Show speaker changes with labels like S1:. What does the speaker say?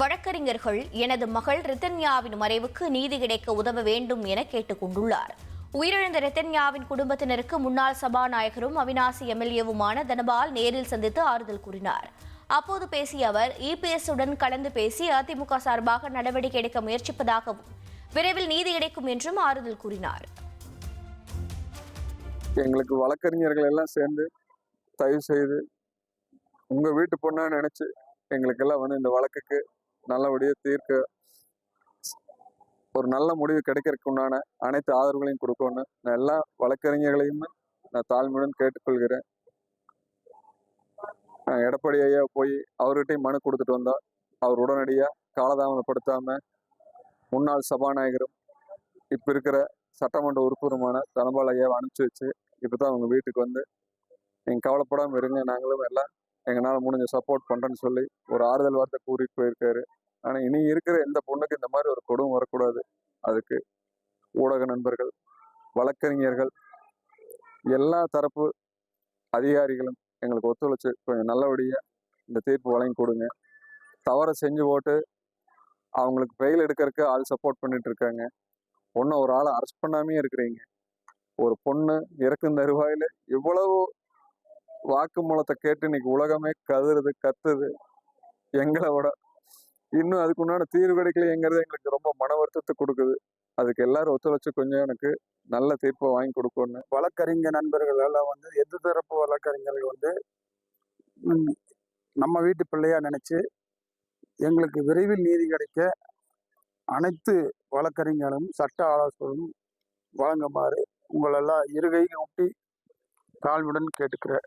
S1: வழக்கறிஞர்கள் எனது மகள் ரித்தன்யாவின் மறைவுக்கு நீதி கிடைக்க உதவ வேண்டும் என கேட்டுக் கொண்டுள்ளார் உயிரிழந்த ரிதன்யாவின் குடும்பத்தினருக்கு முன்னாள் சபாநாயகரும் அவினாசி எம்எல்ஏவுமான தனபால் நேரில் சந்தித்து ஆறுதல் கூறினார். அப்போது பேசிய அவர் இபிஎஸ் உடன் கலந்து பேசி அதிமுக சார்பாக நடவடிக்கை எடுக்க முயற்சிப்பதாகவும் விரைவில் நீதி கிடைக்கும் என்றும் ஆறுதல் கூறினார்.
S2: எங்களுக்கு வழக்கறிஞர்கள் எல்லாம் சேர்ந்து தயவு செய்து உங்க வீட்டு பொண்ணா நினைச்சு எங்களுக்கெல்லாம் வந்து இந்த வழக்குக்கு நல்லபடியாக தீர்க்க ஒரு நல்ல முடிவு கிடைக்கிறதுக்கு உண்டான அனைத்து ஆதரவுகளையும் கொடுக்கணும் நான் எல்லா வழக்கறிஞர்களையும் நான் தாழ்மையுடன் கேட்டுக்கொள்கிறேன். நான் எடப்பாடி ஐயா போய் அவர்கிட்டையும் மனு கொடுத்துட்டு வந்தால் அவர் உடனடியாக காலதாமதப்படுத்தாமல் முன்னாள் சபாநாயகரும் இப்போ இருக்கிற சட்டமன்ற உறுப்பினருமான தனபால் ஐயாவை அனுப்பிச்சி வச்சு இப்போ தான் அவங்க வீட்டுக்கு வந்து நீங்கள் கவலைப்படாமல் இருங்க நாங்களும் எல்லாம் எங்களால் முடிஞ்ச சப்போர்ட் பண்ணுறேன்னு சொல்லி ஒரு ஆறுதல் வார்த்தை கூறிட்டு போயிருக்காரு. ஆனால் இனி இருக்கிற எந்த பொண்ணுக்கு இந்த மாதிரி ஒரு கொடும் வரக்கூடாது. அதுக்கு ஊடக நண்பர்கள் வழக்கறிஞர்கள் எல்லா தரப்பு அதிகாரிகளும் எங்களுக்கு ஒத்துழைச்சு கொஞ்சம் நல்லபடியாக இந்த தீர்ப்பு வழங்கி கொடுங்க. தவறை செஞ்சு போட்டு அவங்களுக்கு பெயில் எடுக்கிறதுக்கு ஆள் சப்போர்ட் பண்ணிட்டு இருக்காங்க. பொண்ணை ஒரு ஆளை அரெஸ்ட் பண்ணாமே இருக்கிறீங்க. ஒரு பொண்ணு இறக்கும் தருவாயில் இவ்வளவு வாக்குமூலத்தை கேட்டு இன்னைக்கு உலகமே கதறுது கத்துது. எங்களை விட. இன்னும் அதுக்கு உண்டான தீர்வு கிடைக்கலைங்கிறது எங்களுக்கு ரொம்ப மன வருத்தத்தை கொடுக்குது. அதுக்கு எல்லாரும் ஒத்துழைச்சு கொஞ்சம் எனக்கு நல்ல தீர்ப்பை வாங்கி கொடுக்கணும்
S3: வழக்கறிஞர் நண்பர்கள் எல்லாம் வந்து எந்த தரப்பு வழக்கறிஞர்கள் வந்து நம்ம வீட்டு பிள்ளையா நினைச்சு எங்களுக்கு விரைவில் நீதி கிடைக்க அனைத்து வழக்கறிஞரும் சட்ட ஆலோசகரும் வழங்குமாறு உங்களெல்லாம் இருகையை ஒட்டி தாழ்வுடன் கேட்டுக்கிறேன்.